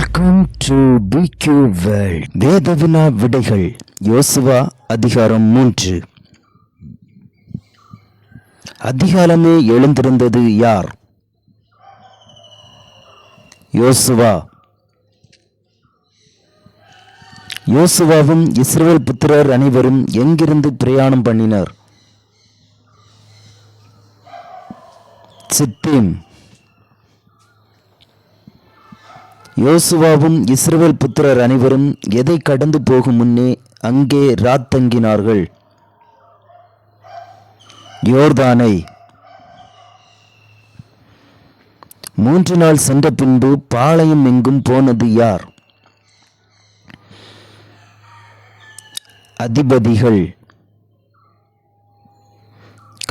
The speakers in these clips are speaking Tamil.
வெல்கம் டு பிக்யூ வேர்ல்ட் வேதவினா விடைகள். யோசுவா அதிகாரம் மூன்று. அதிகாலமே எழுந்திருந்தது யார்? யோசுவா. யோசுவாவும் இஸ்ரேல் புத்திரர் அனைவரும் எங்கிருந்து பிரயாணம் பண்ணினர்? சித்தீம். யோசுவாவும் இஸ்ரவேல் புத்திரர் அனைவரும் எதை கடந்து போகும் முன்னே அங்கே ராத்தங்கினார்கள் யோர்தானை. மூன்று நாள் சென்ற பின்பு பாளையம் எங்கும் போனது யார்? அதிபதிகள்.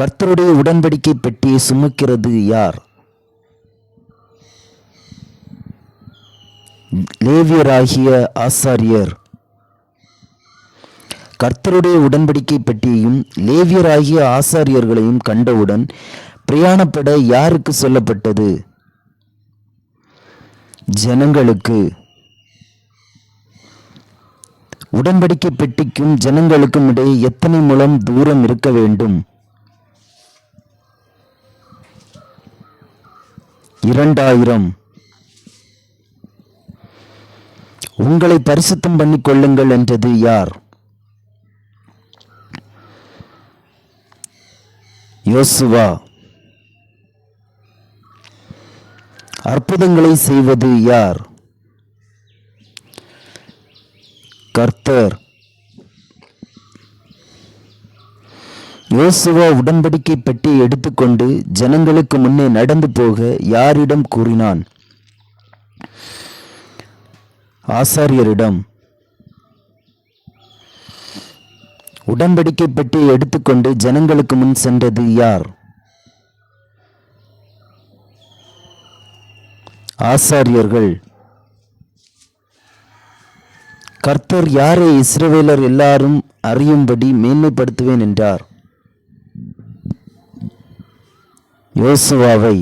கர்த்தருடைய உடன்படிக்கை பெட்டியை சுமக்கிறது யார்? லேவியராகிய ஆசாரியர். கர்த்தருடைய உடன்படிக்கை பெட்டியையும் லேவியராகிய ஆசாரியர்களையும் கண்டவுடன் பிரயாணப்பட யாருக்கு சொல்லப்பட்டது? ஜனங்களுக்கு. உடன்படிக்கை பெட்டிக்கும் ஜனங்களுக்கும் இடையே எத்தனை முழம் தூரம் இருக்க வேண்டும்? இரண்டாயிரம். உங்களை பரிசுத்தம் பண்ணி கொள்ளுங்கள் என்றது யார்? யோசுவா. அற்புதங்களை செய்வது யார்? கர்த்தர். யோசுவா உடன்படிக்கை பெட்டி எடுத்துக்கொண்டு ஜனங்களுக்கு முன்னே நடந்து போக யாரிடம் கூறினான்? ஆசாரியரிடம் உடன்படிக்கை பெட்டியை எடுத்துக்கொண்டு ஜனங்களுக்கு முன் சென்றது யார்? ஆசாரியர்கள். கர்த்தர் யாரை இஸ்ரவேலர் எல்லாரும் அறியும்படி மேன்மைப்படுத்துவேன் என்றார். யோசுவாவை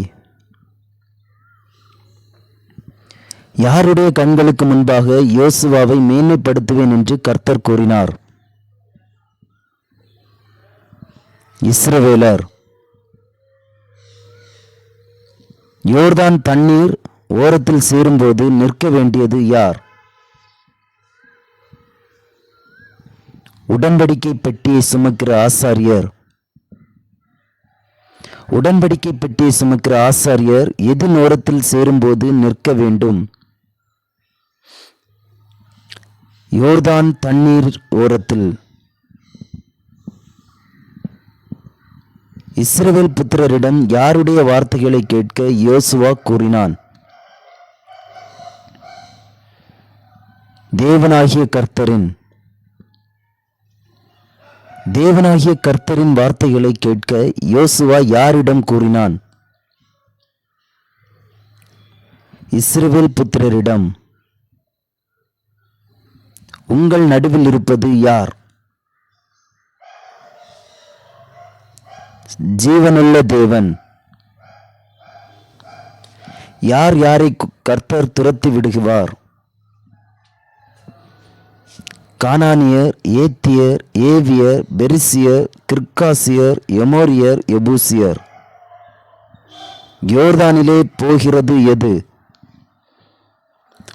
யாருடைய கண்களுக்கு முன்பாக யோசுவாவை மேன்மைப்படுத்துவேன் என்று கர்த்தர் கூறினார். இஸ்ரவேலர் யோர்தான் தண்ணீர் ஓரத்தில் சேரும்போது நிற்க வேண்டியது யார்? உடன்படிக்கை பெட்டியை சுமக்கிற ஆசாரியர். உடன்படிக்கை பெட்டியை சுமக்கிற ஆசாரியர் எது ஓரத்தில் சேரும்போது நிற்க வேண்டும். யோர்தான் தண்ணீர் ஓரத்தில் இஸ்ரவேல் புத்திரரிடம் யாருடைய வார்த்தைகளை கேட்க யோசுவா கூறினான்? தேவனாகிய கர்த்தரின் தேவனாகிய கர்த்தரின் வார்த்தைகளை கேட்க யோசுவா யாரிடம் கூறினான்? இஸ்ரவேல் புத்திரரிடம் உங்கள் நடுவில் இருப்பது யார்? ஜீவனுள்ள தேவன். யார் யாரை கர்த்தர் துரத்தி விடுகிறார்? கானானியர் ஏத்தியர் ஏவியர் பெரிசியர் கிர்காசியர் எமோரியர் எபூசியர். யோர்தானிலே போகிறது எது?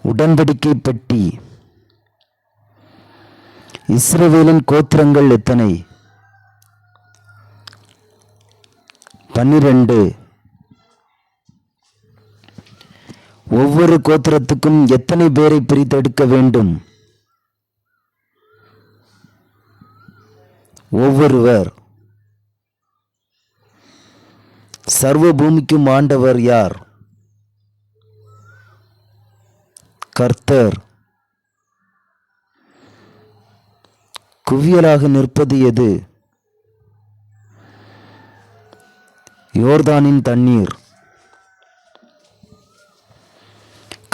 உடன்படிக்கை பெட்டி. இஸ்ரவேலின் கோத்திரங்கள் எத்தனை? பன்னிரண்டு. ஒவ்வொரு கோத்திரத்துக்கும் எத்தனை பேரை பிரித்தெடுக்க வேண்டும்? ஒவ்வொருவர். சர்வ பூமிக்கும் ஆண்டவர் யார்? கர்த்தர். குவியலாக நிற்பது எது? யோர்தானின் தண்ணீர்.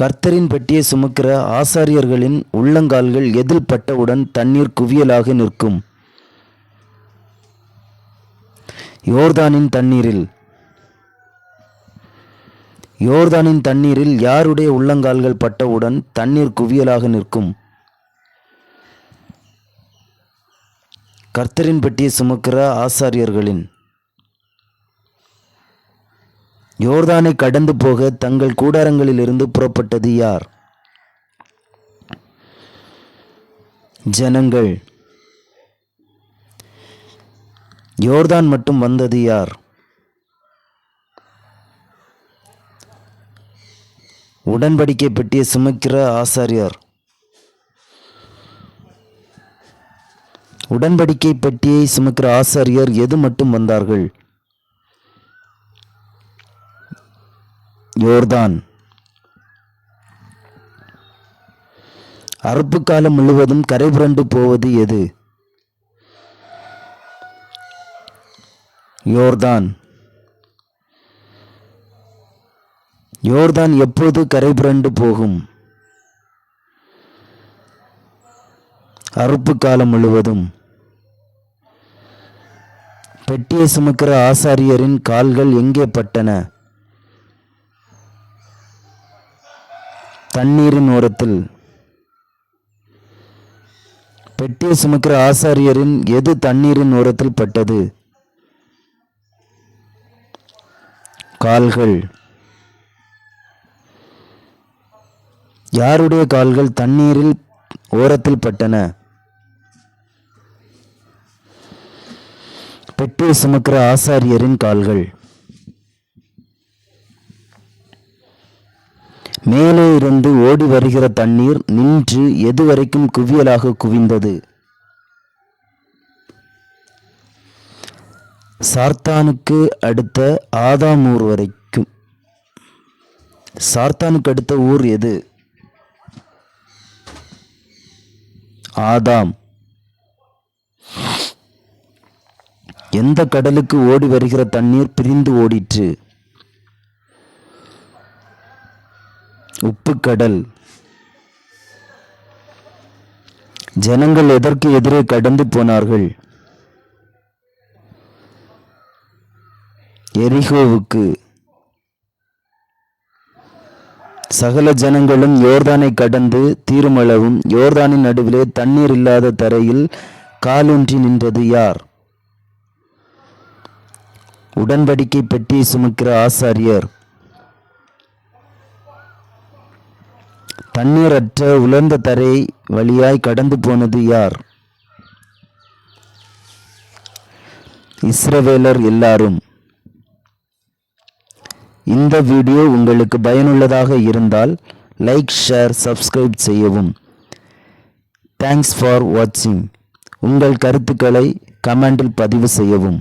கர்த்தரின் பெட்டியை சுமக்கிற ஆசாரியர்களின் உள்ளங்கால்கள் எதில் பட்டவுடன் தண்ணீர் குவியலாக நிற்கும். யோர்தானின் தண்ணீரில். யோர்தானின் தண்ணீரில் யாருடைய உள்ளங்கால்கள் பட்டவுடன் தண்ணீர் குவியலாக நிற்கும்? கர்த்தரின் பெட்டியை சுமக்கிற ஆசாரியர்களின். யோர்தானை கடந்து போக தங்கள் கூடாரங்களிலிருந்து புறப்பட்டது யார்? ஜனங்கள். யோர்தான் மட்டும் வந்தது யார்? உடன்படிக்கை பெட்டியை சுமக்கிற ஆசாரியார். உடன்படிக்கை பெட்டியை சுமக்கிற ஆசாரியர் எது மட்டும் வந்தார்கள்? யோர்தான். அறுப்பு காலம் முழுவதும் கரை புரண்டு போவது எது? யோர்தான். யோர்தான் எப்போது கரை புரண்டு போகும்? அறுப்பு காலம் முழுவதும். பெட்டியை சுமக்கிற ஆசாரியரின் கால்கள் எங்கே பட்டன? தண்ணீரின் ஓரத்தில். பெட்டியை சுமக்கிற ஆசாரியரின் எது தண்ணீரின் ஓரத்தில் பட்டது? கால்கள். யாருடைய கால்கள் தண்ணீரில் ஓரத்தில் பட்டன? பெட்டியை சுமக்கிற ஆசாரியரின் கால்கள். மேலே இருந்து ஓடி வருகிற தண்ணீர் நின்று எதுவரைக்கும் குவியலாக குவிந்தது. சார்த்தானுக்கு அடுத்த ஆதாம் ஊர் வரைக்கும். சார்த்தானுக்கு அடுத்த ஊர் எது? ஆதாம். எந்த கடலுக்கு ஓடி வருகிற தண்ணீர் பிரிந்து ஓடிற்று? உப்பு கடல். ஜனங்கள் எதற்கு எதிரே கடந்து போனார்கள்? எரிகோவுக்கு. சகல ஜனங்களும் யோர்தானை கடந்து தீருமளவும் யோர்தானின் நடுவிலே தண்ணீர் இல்லாத தரையில் காலூன்றி நின்றது யார்? உடன்படிக்கை பெட்டியை சுமக்கிற ஆசாரியர். தண்ணீரற்ற உலர்ந்த தரை வழியாய் கடந்து போனது யார்? இஸ்ரவேலர் எல்லாரும். இந்த வீடியோ உங்களுக்கு பயனுள்ளதாக இருந்தால் லைக் ஷேர் சப்ஸ்கிரைப் செய்யவும். தேங்க்ஸ் ஃபார் வாட்சிங் உங்கள் கருத்துக்களை கமெண்டில் பதிவு செய்யவும்.